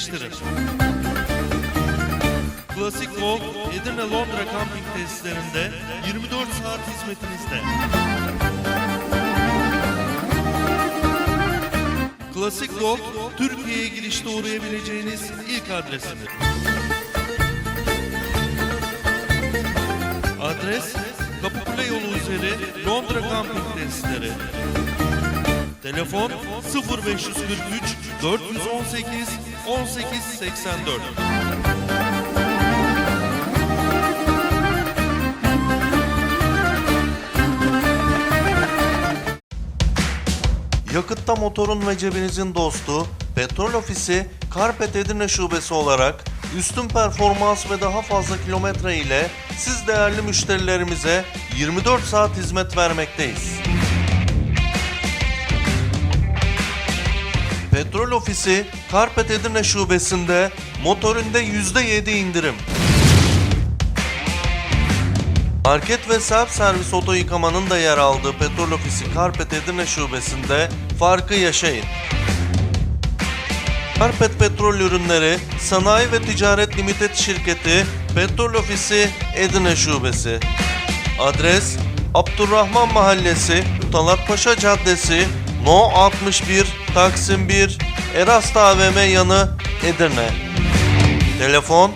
bütünleştirin. Klasik Gold, Edirne Londra kamping tesislerinde 24 saat hizmetinizde. Klasik Gold, Türkiye'ye girişte uğrayabileceğiniz ilk adresiniz. Adres, Kapıkule yolu üzeri Londra kamping tesisleri. Telefon 0543 418 1884. Yakıtta motorun ve cebinizin dostu, Petrol Ofisi Karpet Edirne Şubesi olarak üstün performans ve daha fazla kilometre ile siz değerli müşterilerimize 24 saat hizmet vermekteyiz. Petrol Ofisi Karpet Edirne Şubesi'nde motorinde %7 indirim. Market ve self servis oto yıkamanın da yer aldığı Petrol Ofisi Karpet Edirne Şubesi'nde farkı yaşayın. Karpet Petrol Ürünleri Sanayi ve Ticaret Limited Şirketi Petrol Ofisi Edirne Şubesi Adres Abdurrahman Mahallesi Talat Paşa Caddesi No 61 Taksim 1 Erast AVM yanı Edirne Telefon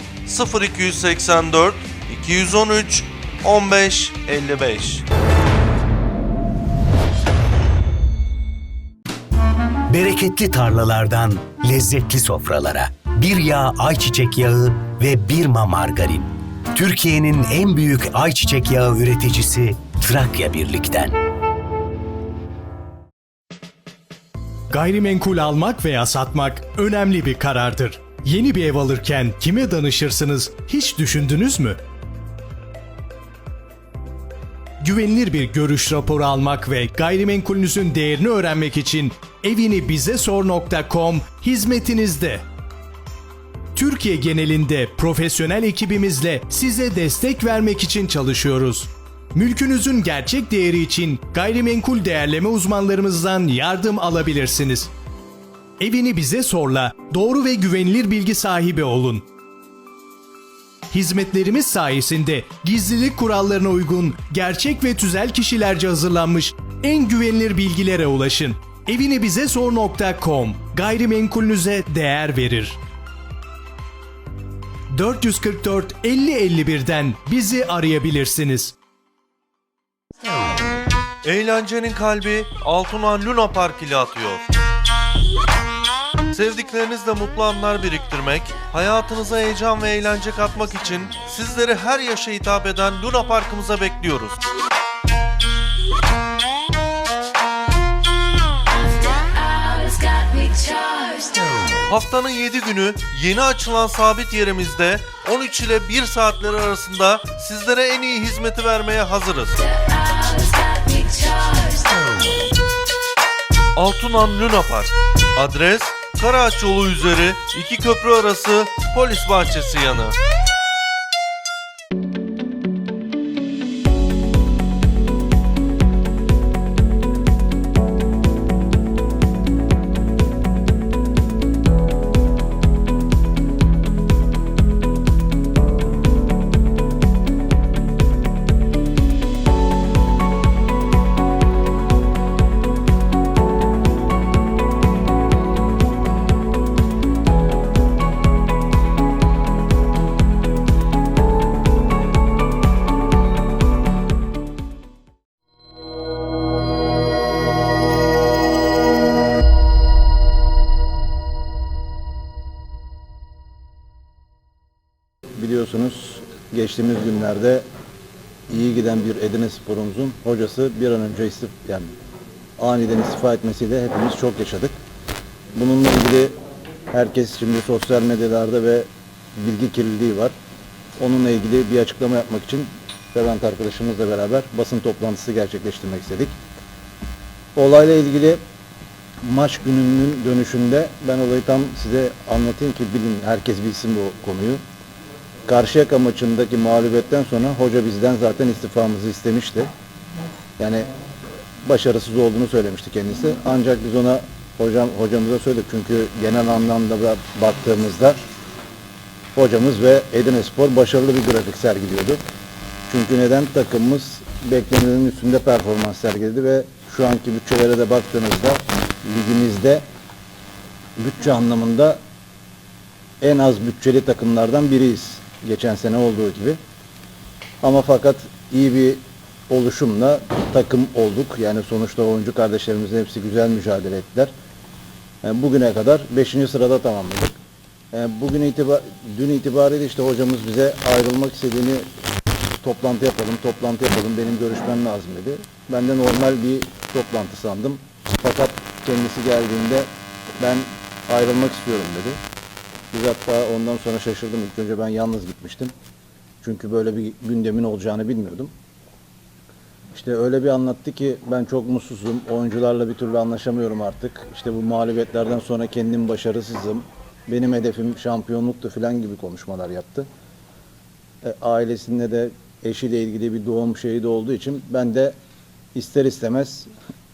0284 213 15 55 Bereketli tarlalardan lezzetli sofralara. Bir yağ ayçiçek yağı ve Birma margarin. Türkiye'nin en büyük ayçiçek yağı üreticisi Trakya Birlik'ten. Gayrimenkul almak veya satmak önemli bir karardır. Yeni bir ev alırken kime danışırsınız hiç düşündünüz mü? Güvenilir bir görüş raporu almak ve gayrimenkulünüzün değerini öğrenmek için evini bize sor.com hizmetinizde. Türkiye genelinde profesyonel ekibimizle size destek vermek için çalışıyoruz. Mülkünüzün gerçek değeri için gayrimenkul değerleme uzmanlarımızdan yardım alabilirsiniz. Evini bize sorla, doğru ve güvenilir bilgi sahibi olun. Hizmetlerimiz sayesinde gizlilik kurallarına uygun, gerçek ve tüzel kişilerce hazırlanmış en güvenilir bilgilere ulaşın. Evini bize sor.com gayrimenkulünüze değer verir. 444 50 51'den bizi arayabilirsiniz. Eğlencenin kalbi Altunan Luna Park ile atıyor. Sevdiklerinizle mutlu anlar biriktirmek, hayatınıza heyecan ve eğlence katmak için sizleri her yaşa hitap eden Luna Park'ımıza bekliyoruz. Haftanın 7 günü yeni açılan sabit yerimizde 13 ile 1 saatleri arasında sizlere en iyi hizmeti vermeye hazırız. Altunan Luna Park. Adres Karaağaç yolu üzeri iki köprü arası polis bahçesi yanı. Günlerde iyi giden bir Edirne sporumuzun hocası bir an önce istif yani aniden istifa etmesiyle hepimiz çok yaşadık. Bununla ilgili herkes şimdi sosyal medyalarda ve bilgi kirliliği var. Onunla ilgili bir açıklama yapmak için Levent arkadaşımızla beraber basın toplantısı gerçekleştirmek istedik. Olayla ilgili maç gününün dönüşünde ben olayı tam size anlatayım ki bilin herkes bilsin bu konuyu. Karşıyaka maçındaki mağlubiyetten sonra hoca bizden zaten istifamızı istemişti. Yani başarısız olduğunu söylemişti kendisi. Ancak biz ona hocam hocamıza söyledik çünkü genel anlamda da baktığımızda hocamız ve Edirne Spor başarılı bir grafik sergiliyordu. Çünkü neden takımımız beklenenin üstünde performans sergiledi ve şu anki bütçelere de baktığınızda ligimizde bütçe anlamında en az bütçeli takımlardan biriyiz. Geçen sene olduğu gibi. Ama fakat iyi bir oluşumla takım olduk. Yani sonuçta oyuncu kardeşlerimizin hepsi güzel mücadele ettiler. Yani bugüne kadar 5. sırada tamamladık. Yani bugün itibar dün itibariyle işte hocamız bize ayrılmak istediğini toplantı yapalım, toplantı yapalım, benim görüşmem lazım dedi. Ben de normal bir toplantı sandım. Fakat kendisi geldiğinde ben ayrılmak istiyorum dedi. Biz hatta ondan sonra şaşırdım. İlk önce ben yalnız gitmiştim. Çünkü böyle bir gündemin olacağını bilmiyordum. İşte öyle bir anlattı ki ben çok mutsuzum. Oyuncularla bir türlü anlaşamıyorum artık. İşte bu mağlubiyetlerden sonra kendim başarısızım. Benim hedefim şampiyonluktu falan gibi konuşmalar yaptı. E, ailesinde de eşiyle ilgili bir doğum şeyi de olduğu için ben de ister istemez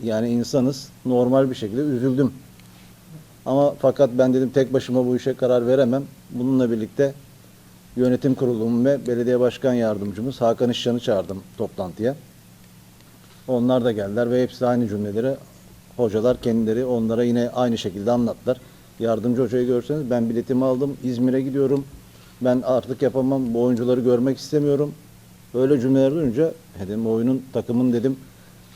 yani insanız normal bir şekilde üzüldüm. Ama fakat ben dedim tek başıma bu işe karar veremem. Bununla birlikte yönetim kurulum ve belediye başkan yardımcımız Hakan İşcan'ı çağırdım toplantıya. Onlar da geldiler ve hepsi aynı cümleleri hocalar kendileri onlara yine aynı şekilde anlattılar. Yardımcı hocayı görseniz ben biletimi aldım İzmir'e gidiyorum. Ben artık yapamam bu oyuncuları görmek istemiyorum. Böyle cümleler duyunca dedim oyunun takımın dedim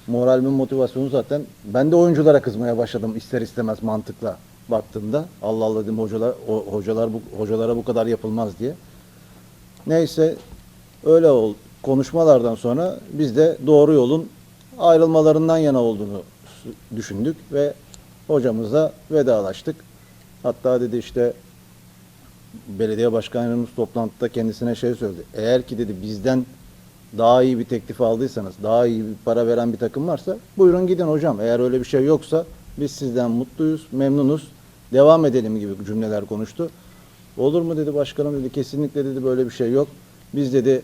moralimin motivasyonu zaten ben de oyunculara kızmaya başladım ister istemez mantıkla baktığımda. Allah Allah dedim hocalar o, hocalar bu hocalara bu kadar yapılmaz diye. Neyse öyle ol konuşmalardan sonra biz de doğru yolun ayrılmalarından yana olduğunu düşündük ve hocamızla vedalaştık. Hatta dedi işte belediye başkanımız toplantıda kendisine şey söyledi. Eğer ki dedi bizden daha iyi bir teklif aldıysanız, daha iyi bir para veren bir takım varsa buyurun gidin hocam. Eğer öyle bir şey yoksa biz sizden mutluyuz, memnunuz. Devam edelim gibi cümleler konuştu. Olur mu dedi başkanım dedi kesinlikle dedi böyle bir şey yok. Biz dedi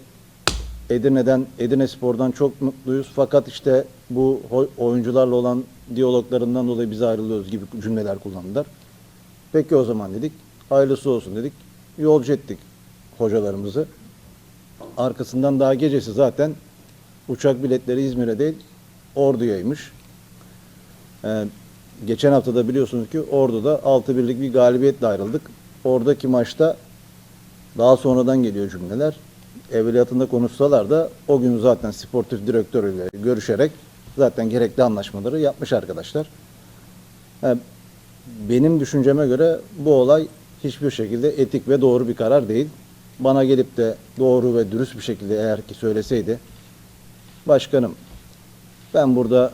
Edirne'den, Edirne Spor'dan çok mutluyuz. Fakat işte bu oyuncularla olan diyaloglarından dolayı biz ayrılıyoruz gibi cümleler kullandılar. Peki o zaman dedik. Hayırlısı olsun dedik. Yolcu ettik hocalarımızı. Arkasından daha gecesi zaten uçak biletleri İzmir'e değil Ordu'yaymış. Ee, geçen hafta da biliyorsunuz ki Ordu'da 6 birlik bir galibiyetle ayrıldık. Oradaki maçta daha sonradan geliyor cümleler. Evveliyatında konuşsalar da o gün zaten sportif direktörüyle görüşerek zaten gerekli anlaşmaları yapmış arkadaşlar. Ha, benim düşünceme göre bu olay hiçbir şekilde etik ve doğru bir karar değil. Bana gelip de doğru ve dürüst bir şekilde eğer ki söyleseydi başkanım ben burada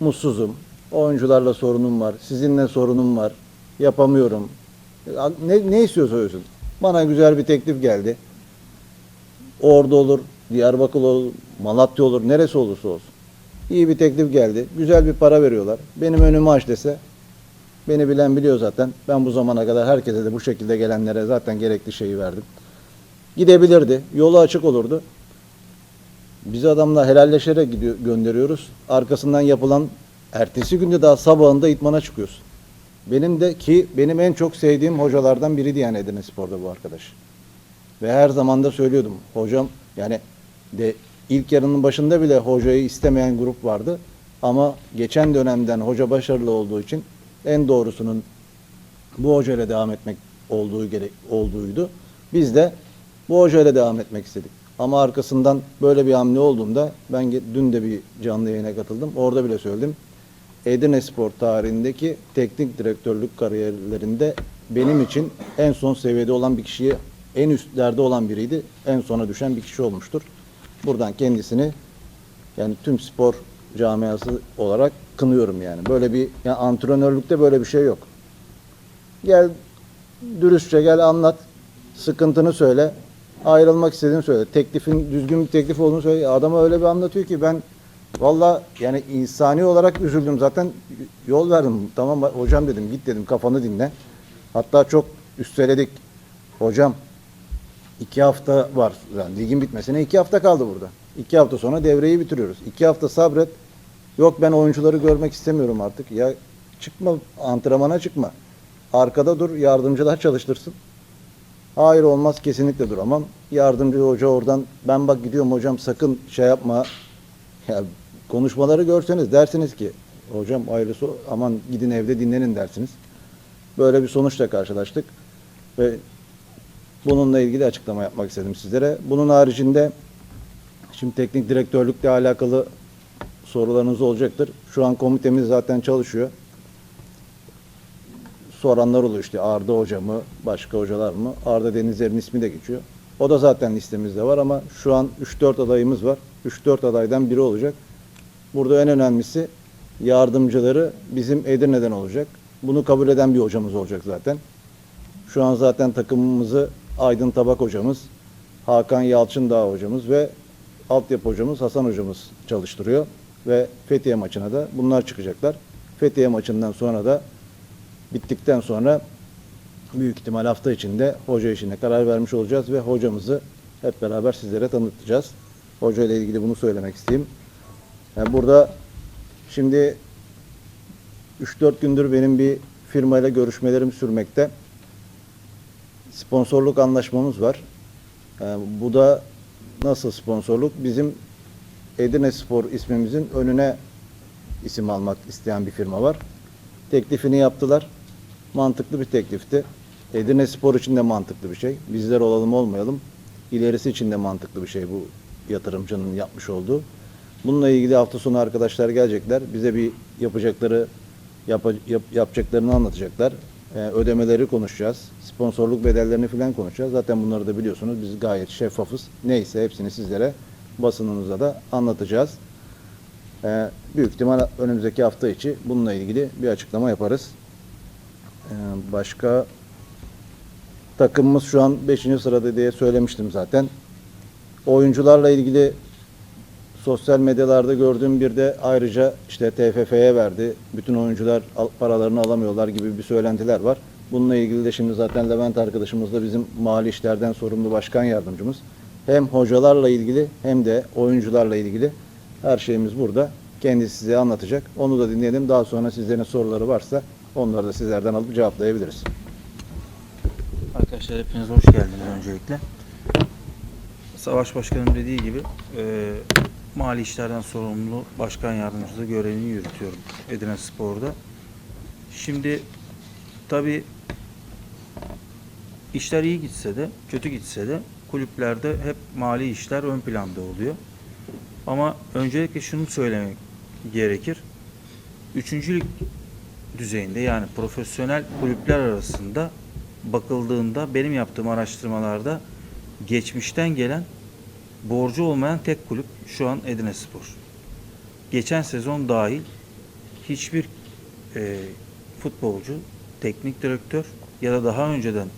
mutsuzum. Oyuncularla sorunum var. Sizinle sorunum var. Yapamıyorum. Ya Ne, ne istiyorsa söylesin. Bana güzel bir teklif geldi. Orada olur, Diyarbakır olur, Malatya olur, neresi olursa olsun. İyi bir teklif geldi. Güzel bir para veriyorlar. Benim önümü aç dese beni bilen biliyor zaten. Ben bu zamana kadar herkese de bu şekilde gelenlere zaten gerekli şeyi verdim. Gidebilirdi. Yolu açık olurdu. Biz adamla helalleşerek gidiyor, gönderiyoruz. Arkasından yapılan ertesi günde daha sabahında itmana çıkıyorsun. Benim de ki benim en çok sevdiğim hocalardan biriydi yani Edirne Spor'da bu arkadaş. Ve her zaman da söylüyordum. Hocam yani de ilk yarının başında bile hocayı istemeyen grup vardı. Ama geçen dönemden hoca başarılı olduğu için en doğrusunun bu hocayla devam etmek olduğu gerek olduğuydu. Biz de bu hocayla devam etmek istedik. Ama arkasından böyle bir hamle olduğunda ben dün de bir canlı yayına katıldım. Orada bile söyledim. Edirne Spor tarihindeki teknik direktörlük kariyerlerinde benim için en son seviyede olan bir kişiye en üstlerde olan biriydi. En sona düşen bir kişi olmuştur. Buradan kendisini yani tüm spor camiası olarak kınıyorum yani. Böyle bir yani antrenörlükte böyle bir şey yok. Gel dürüstçe gel anlat. Sıkıntını söyle. Ayrılmak istediğini söyle. Teklifin düzgün bir teklif olduğunu söyle. Adama öyle bir anlatıyor ki ben valla yani insani olarak üzüldüm. Zaten yol verdim. Tamam hocam dedim git dedim kafanı dinle. Hatta çok üsteledik. Hocam iki hafta var. Yani ligin bitmesine iki hafta kaldı burada. İki hafta sonra devreyi bitiriyoruz. İki hafta sabret. Yok ben oyuncuları görmek istemiyorum artık. Ya çıkma antrenmana çıkma. Arkada dur yardımcılar çalıştırsın. Hayır olmaz kesinlikle duramam. Yardımcı hoca oradan ben bak gidiyorum hocam sakın şey yapma. Ya konuşmaları görseniz dersiniz ki hocam ayrısı aman gidin evde dinlenin dersiniz. Böyle bir sonuçla karşılaştık ve bununla ilgili açıklama yapmak istedim sizlere. Bunun haricinde şimdi teknik direktörlükle alakalı sorularınız olacaktır. Şu an komitemiz zaten çalışıyor. Soranlar oluyor işte Arda Hoca mı, başka hocalar mı? Arda Denizler'in ismi de geçiyor. O da zaten listemizde var ama şu an 3-4 adayımız var. 3-4 adaydan biri olacak. Burada en önemlisi yardımcıları bizim Edirne'den olacak. Bunu kabul eden bir hocamız olacak zaten. Şu an zaten takımımızı Aydın Tabak hocamız, Hakan Yalçındağ hocamız ve altyapı hocamız Hasan hocamız çalıştırıyor. Ve Fethiye maçına da bunlar çıkacaklar. Fethiye maçından sonra da bittikten sonra büyük ihtimal hafta içinde hoca işine karar vermiş olacağız ve hocamızı hep beraber sizlere tanıtacağız. Hoca ile ilgili bunu söylemek isteyeyim. Yani burada şimdi 3-4 gündür benim bir firmayla görüşmelerim sürmekte. Sponsorluk anlaşmamız var. Yani bu da nasıl sponsorluk? Bizim Edirne Spor ismimizin önüne isim almak isteyen bir firma var. Teklifini yaptılar. Mantıklı bir teklifti. Edirne Spor için de mantıklı bir şey. Bizler olalım olmayalım. İlerisi için de mantıklı bir şey bu yatırımcının yapmış olduğu. Bununla ilgili hafta sonu arkadaşlar gelecekler. Bize bir yapacakları yapa- yap- yapacaklarını anlatacaklar. Ee, ödemeleri konuşacağız. Sponsorluk bedellerini falan konuşacağız. Zaten bunları da biliyorsunuz. Biz gayet şeffafız. Neyse hepsini sizlere basınınıza da anlatacağız. Ee, büyük ihtimal önümüzdeki hafta içi bununla ilgili bir açıklama yaparız. Ee, başka takımımız şu an 5. sırada diye söylemiştim zaten. Oyuncularla ilgili sosyal medyalarda gördüğüm bir de ayrıca işte TFF'ye verdi. Bütün oyuncular al- paralarını alamıyorlar gibi bir söylentiler var. Bununla ilgili de şimdi zaten Levent arkadaşımız da bizim mali işlerden sorumlu başkan yardımcımız. Hem hocalarla ilgili hem de oyuncularla ilgili her şeyimiz burada. Kendisi size anlatacak. Onu da dinleyelim. Daha sonra sizlerin soruları varsa onları da sizlerden alıp cevaplayabiliriz. Arkadaşlar hepiniz hoş geldiniz öncelikle. Savaş Başkanım dediği gibi mali işlerden sorumlu başkan yardımcılığı görevini yürütüyorum Edirne Spor'da. Şimdi tabi işler iyi gitse de kötü gitse de kulüplerde hep mali işler ön planda oluyor. Ama öncelikle şunu söylemek gerekir. Üçüncülük düzeyinde yani profesyonel kulüpler arasında bakıldığında benim yaptığım araştırmalarda geçmişten gelen borcu olmayan tek kulüp şu an Edirne Spor. Geçen sezon dahil hiçbir e, futbolcu, teknik direktör ya da daha önceden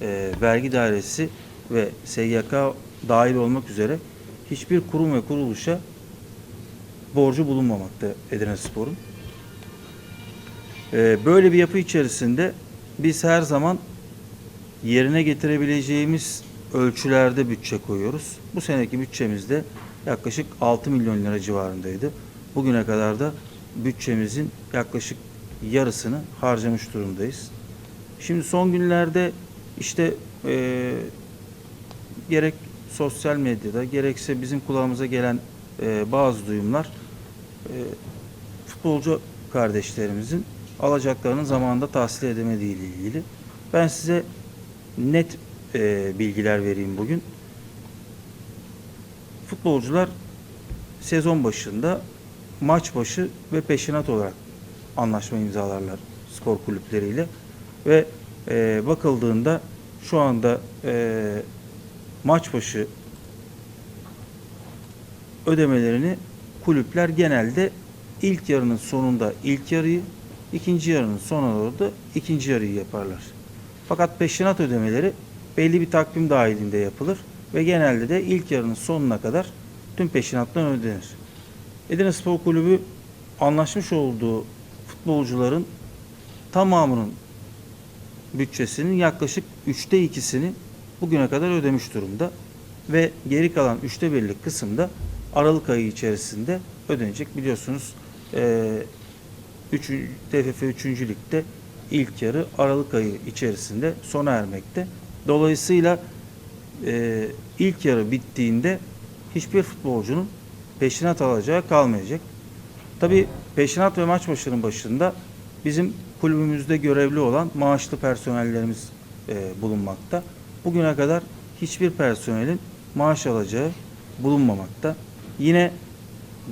e, vergi dairesi ve SGK dahil olmak üzere hiçbir kurum ve kuruluşa borcu bulunmamakta Edirne Spor'un. Ee, böyle bir yapı içerisinde biz her zaman yerine getirebileceğimiz ölçülerde bütçe koyuyoruz. Bu seneki bütçemizde yaklaşık 6 milyon lira civarındaydı. Bugüne kadar da bütçemizin yaklaşık yarısını harcamış durumdayız. Şimdi son günlerde işte eee, gerek sosyal medyada gerekse bizim kulağımıza gelen eee, bazı duyumlar eee, futbolcu kardeşlerimizin alacaklarının zamanında tahsil edemediği ile ilgili. Ben size net e, bilgiler vereyim bugün. Futbolcular sezon başında maç başı ve peşinat olarak anlaşma imzalarlar spor kulüpleriyle ve e, bakıldığında şu anda e, maç başı ödemelerini kulüpler genelde ilk yarının sonunda ilk yarıyı, ikinci yarının sonuna doğru da ikinci yarıyı yaparlar. Fakat peşinat ödemeleri belli bir takvim dahilinde yapılır ve genelde de ilk yarının sonuna kadar tüm peşinatlar ödenir. Edirne Spor Kulübü anlaşmış olduğu futbolcuların tamamının bütçesinin yaklaşık üçte ikisini bugüne kadar ödemiş durumda ve geri kalan üçte birlik kısımda Aralık ayı içerisinde ödenecek. Biliyorsunuz eee 3. TFF 3. Lig'de ilk yarı Aralık ayı içerisinde sona ermekte. Dolayısıyla e, ilk yarı bittiğinde hiçbir futbolcunun peşinat alacağı kalmayacak. Tabii peşinat ve maç başının başında bizim kulübümüzde görevli olan maaşlı personellerimiz e, bulunmakta. Bugüne kadar hiçbir personelin maaş alacağı bulunmamakta. Yine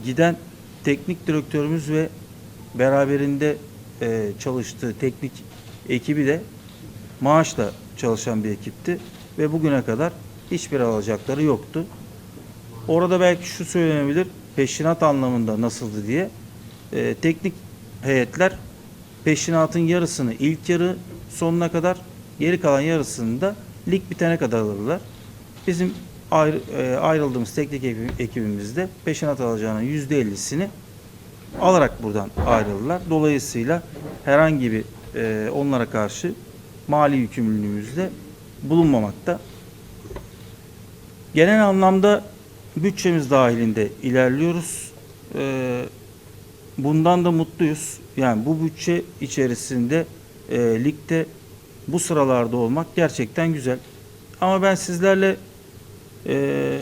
giden teknik direktörümüz ve beraberinde e, çalıştığı teknik ekibi de maaşla çalışan bir ekipti ve bugüne kadar hiçbir alacakları yoktu. Orada belki şu söylenebilir, peşinat anlamında nasıldı diye. Ee, teknik heyetler peşinatın yarısını ilk yarı sonuna kadar, geri kalan yarısını da lig bitene kadar alırlar. Bizim ayrı, e, ayrıldığımız teknik ekibi- ekibimizde peşinat alacağının %50'sini alarak buradan ayrılırlar. Dolayısıyla herhangi bir e, onlara karşı mali yükümlülüğümüzde bulunmamakta. Genel anlamda bütçemiz dahilinde ilerliyoruz. Ee, bundan da mutluyuz. Yani bu bütçe içerisinde e, ligde bu sıralarda olmak gerçekten güzel. Ama ben sizlerle e,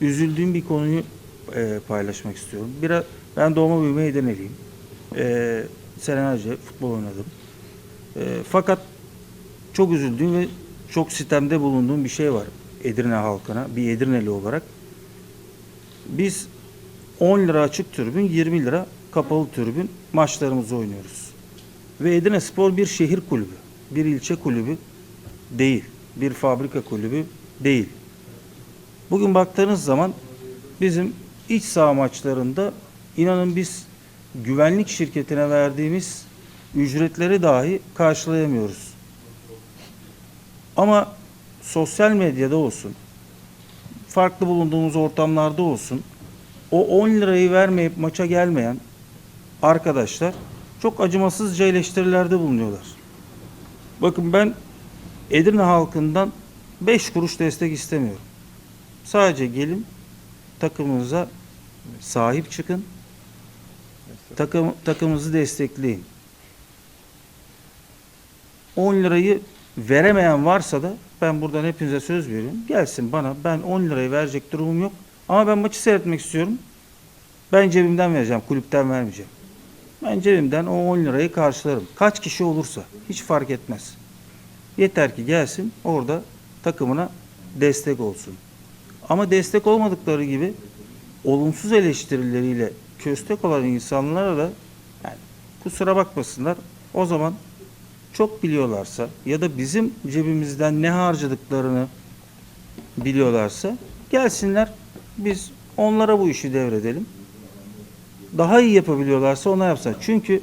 üzüldüğüm bir konuyu e, paylaşmak istiyorum. Biraz ben doğma büyüme Edirne'liyim. E, senelerce futbol oynadım. E, fakat çok üzüldüğüm ve çok sitemde bulunduğum bir şey var Edirne halkına, bir Edirneli olarak. Biz 10 lira açık tribün, 20 lira kapalı tribün maçlarımızı oynuyoruz. Ve Edirne Spor bir şehir kulübü, bir ilçe kulübü değil, bir fabrika kulübü değil. Bugün baktığınız zaman bizim iç saha maçlarında inanın biz güvenlik şirketine verdiğimiz ücretleri dahi karşılayamıyoruz. Ama sosyal medyada olsun, farklı bulunduğumuz ortamlarda olsun, o 10 lirayı vermeyip maça gelmeyen arkadaşlar çok acımasızca eleştirilerde bulunuyorlar. Bakın ben Edirne halkından 5 kuruş destek istemiyorum. Sadece gelin takımınıza sahip çıkın. Takım, takımınızı destekleyin. 10 lirayı veremeyen varsa da ben buradan hepinize söz veriyorum. Gelsin bana ben 10 lirayı verecek durumum yok. Ama ben maçı seyretmek istiyorum. Ben cebimden vereceğim, kulüpten vermeyeceğim. Ben cebimden o 10 lirayı karşılarım. Kaç kişi olursa hiç fark etmez. Yeter ki gelsin orada takımına destek olsun. Ama destek olmadıkları gibi olumsuz eleştirileriyle köstek olan insanlara da yani kusura bakmasınlar. O zaman çok biliyorlarsa ya da bizim cebimizden ne harcadıklarını biliyorlarsa gelsinler biz onlara bu işi devredelim. Daha iyi yapabiliyorlarsa ona yapsın. Çünkü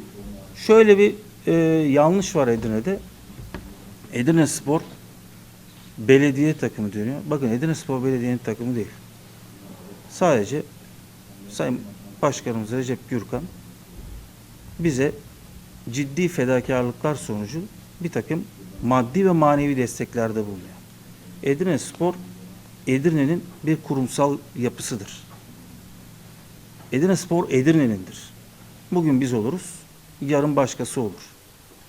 şöyle bir e, yanlış var Edirne'de. Edirne Spor belediye takımı dönüyor. Bakın Edirne Spor belediyenin takımı değil. Sadece Sayın Başkanımız Recep Gürkan bize ciddi fedakarlıklar sonucu bir takım maddi ve manevi desteklerde bulunuyor. Edirne Spor, Edirne'nin bir kurumsal yapısıdır. Edirne Spor Edirne'nindir. Bugün biz oluruz, yarın başkası olur.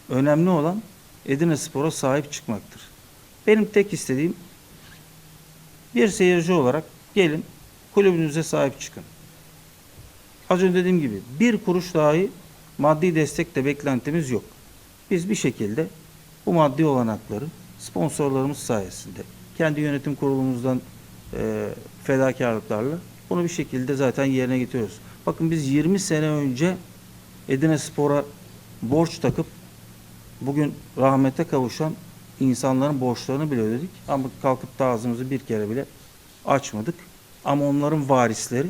Önemli olan Edirne Spor'a sahip çıkmaktır. Benim tek istediğim bir seyirci olarak gelin kulübünüze sahip çıkın. Az önce dediğim gibi bir kuruş dahi maddi destek de beklentimiz yok. Biz bir şekilde bu maddi olanakları sponsorlarımız sayesinde kendi yönetim kurulumuzdan e, fedakarlıklarla bunu bir şekilde zaten yerine getiriyoruz. Bakın biz 20 sene önce Edirne Spor'a borç takıp bugün rahmete kavuşan insanların borçlarını bile ödedik. Ama kalkıp da ağzımızı bir kere bile açmadık. Ama onların varisleri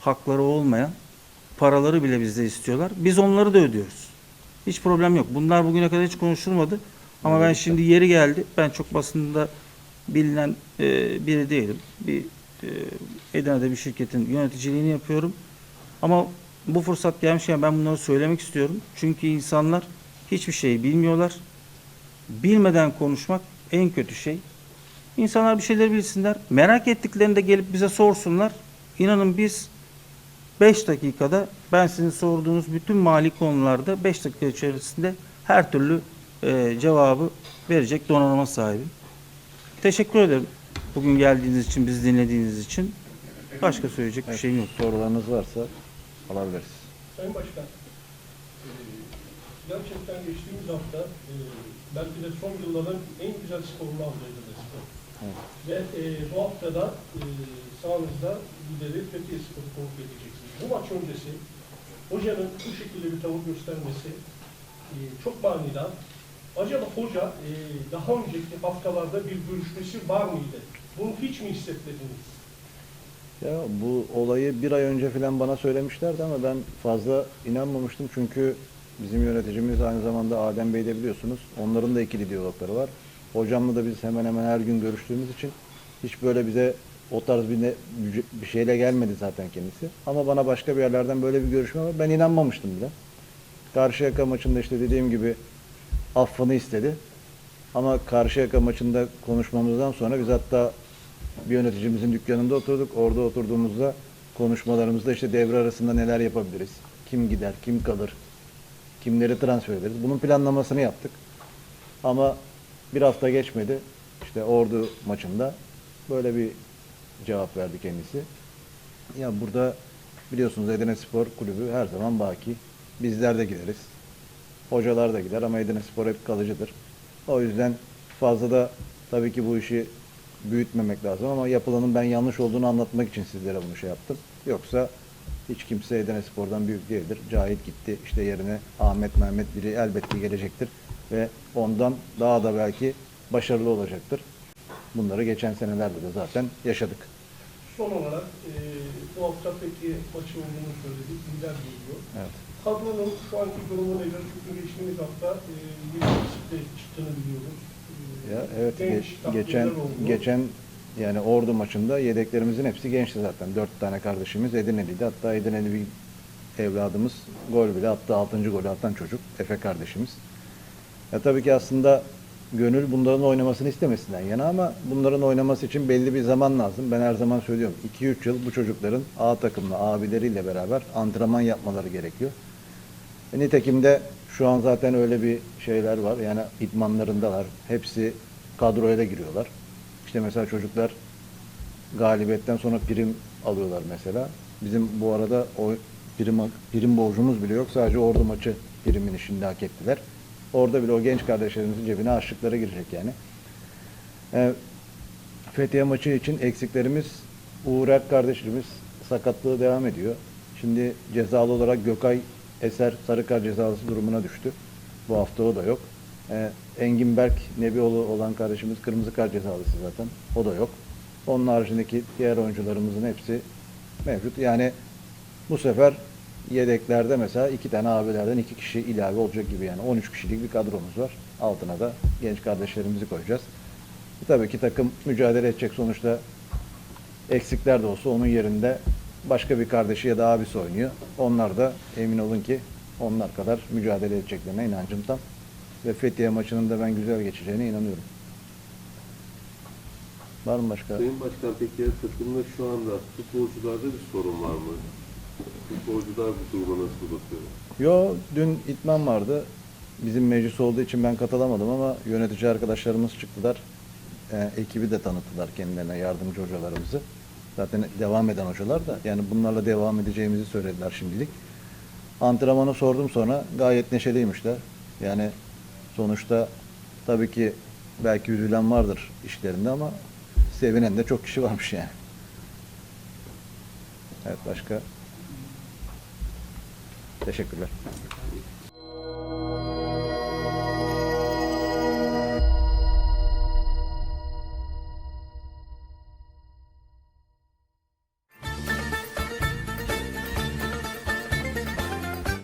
hakları olmayan paraları bile bizde istiyorlar. Biz onları da ödüyoruz. Hiç problem yok. Bunlar bugüne kadar hiç konuşulmadı. Ama ben şimdi yeri geldi. Ben çok basında bilinen e, biri değilim. Bir e, Edirne'de bir şirketin yöneticiliğini yapıyorum. Ama bu fırsat gelmişken ben bunları söylemek istiyorum. Çünkü insanlar hiçbir şey bilmiyorlar. Bilmeden konuşmak en kötü şey. İnsanlar bir şeyler bilsinler. Merak ettiklerinde gelip bize sorsunlar. İnanın biz 5 dakikada ben sizin sorduğunuz bütün mali konularda 5 dakika içerisinde her türlü e, cevabı verecek donanıma sahibim. Teşekkür ederim. Bugün geldiğiniz için, bizi dinlediğiniz için. Başka söyleyecek bir şeyim yok. Sorularınız varsa alabiliriz. Sayın Başkan, e, gerçekten geçtiğimiz hafta e, belki de son yılların en güzel sporunu aldıydı spor. Ve e, bu hafta da e, sahanızda lideri Fethiye Spor'u konuk edeceksiniz. Bu maç öncesi hocanın bu şekilde bir tavır göstermesi e, çok manidar. Acaba hoca e, daha önceki haftalarda bir görüşmesi var mıydı? Bunu hiç mi hissetmediniz? Ya bu olayı bir ay önce falan bana söylemişlerdi ama ben fazla inanmamıştım çünkü bizim yöneticimiz aynı zamanda Adem Bey de biliyorsunuz. Onların da ikili diyalogları var. Hocamla da biz hemen hemen her gün görüştüğümüz için hiç böyle bize o tarz bir, ne, bir şeyle gelmedi zaten kendisi. Ama bana başka bir yerlerden böyle bir görüşme var. Ben inanmamıştım bile. Karşıyaka maçında işte dediğim gibi affını istedi. Ama Karşıyaka maçında konuşmamızdan sonra biz hatta bir yöneticimizin dükkanında oturduk. Orada oturduğumuzda konuşmalarımızda işte devre arasında neler yapabiliriz? Kim gider, kim kalır? Kimleri transfer ederiz? Bunun planlamasını yaptık. Ama bir hafta geçmedi. İşte Ordu maçında böyle bir cevap verdi kendisi. Ya burada biliyorsunuz Edirne Spor Kulübü her zaman baki. Bizler de gideriz. Hocalar da gider ama Edirne Spor hep kalıcıdır. O yüzden fazla da tabii ki bu işi büyütmemek lazım ama yapılanın ben yanlış olduğunu anlatmak için sizlere bunu şey yaptım. Yoksa hiç kimse Edirne Spor'dan büyük değildir. Cahit gitti. İşte yerine Ahmet Mehmet biri elbette gelecektir. Ve ondan daha da belki başarılı olacaktır. Bunları geçen senelerde de zaten yaşadık. Son olarak e, bu hafta Fethiye maçı olduğunu söyledik. Lider geliyor. Evet. Kadronun şu anki durumu nedir? Çünkü geçtiğimiz hafta e, bir çıktığını biliyoruz. E, Ya evet geç- geçen oldu. geçen yani Ordu maçında yedeklerimizin hepsi gençti zaten. Dört tane kardeşimiz Edirne'liydi. Hatta Edirne'li bir evladımız gol bile attı. Altıncı golü atan çocuk. Efe kardeşimiz. Ya tabii ki aslında gönül bunların oynamasını istemesinden yana ama bunların oynaması için belli bir zaman lazım. Ben her zaman söylüyorum. 2-3 yıl bu çocukların A takımla, abileriyle beraber antrenman yapmaları gerekiyor. E, Nitekim de şu an zaten öyle bir şeyler var. Yani idmanlarındalar. Hepsi kadroya da giriyorlar. İşte mesela çocuklar galibiyetten sonra prim alıyorlar mesela. Bizim bu arada o prim, prim borcumuz bile yok. Sadece ordu maçı primini şimdi hak ettiler. Orada bile o genç kardeşlerimizin cebine harçlıklara girecek yani. E, Fethiye maçı için eksiklerimiz Uğur kardeşimiz sakatlığı devam ediyor. Şimdi cezalı olarak Gökay Eser Sarıkar cezalısı durumuna düştü. Bu hafta o da yok. Ee, Engin Berk Nebioğlu olan kardeşimiz kırmızı kart cezalısı zaten. O da yok. Onun haricindeki diğer oyuncularımızın hepsi mevcut. Yani bu sefer yedeklerde mesela iki tane abilerden iki kişi ilave olacak gibi yani 13 kişilik bir kadromuz var. Altına da genç kardeşlerimizi koyacağız. E, Tabii ki takım mücadele edecek sonuçta eksikler de olsa onun yerinde başka bir kardeşi ya da abisi oynuyor. Onlar da emin olun ki onlar kadar mücadele edeceklerine inancım tam. Ve Fethiye maçının da ben güzel geçeceğine inanıyorum. Var mı başka? Sayın Başkan peki takımda şu anda futbolcularda bir sorun var mı? Futbolcular bu duruma nasıl bakıyor? Yo dün itman vardı. Bizim meclis olduğu için ben katılamadım ama yönetici arkadaşlarımız çıktılar. Ee, ekibi de tanıttılar kendilerine yardımcı hocalarımızı. Zaten devam eden hocalar da yani bunlarla devam edeceğimizi söylediler şimdilik. Antrenmanı sordum sonra gayet neşeliymişler. Yani sonuçta tabii ki belki üzülen vardır işlerinde ama sevinen de çok kişi varmış yani. Evet başka Teşekkürler.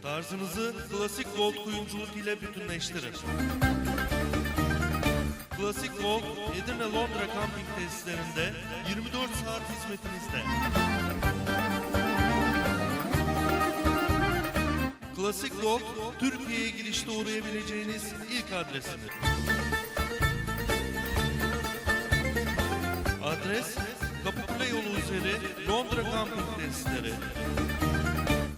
Tarzınızı klasik Gold kuyumculuk ile bütünleştirin. Klasik Gold, Edirne Londra kamping tesislerinde 24 saat hizmetinizde. Klasik Gold, Türkiye'ye girişte uğrayabileceğiniz ilk adresimiz. Adres, Kapıkule yolu üzeri Londra kamping tesisleri.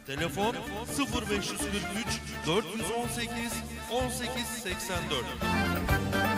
Telefon 0543 418 1884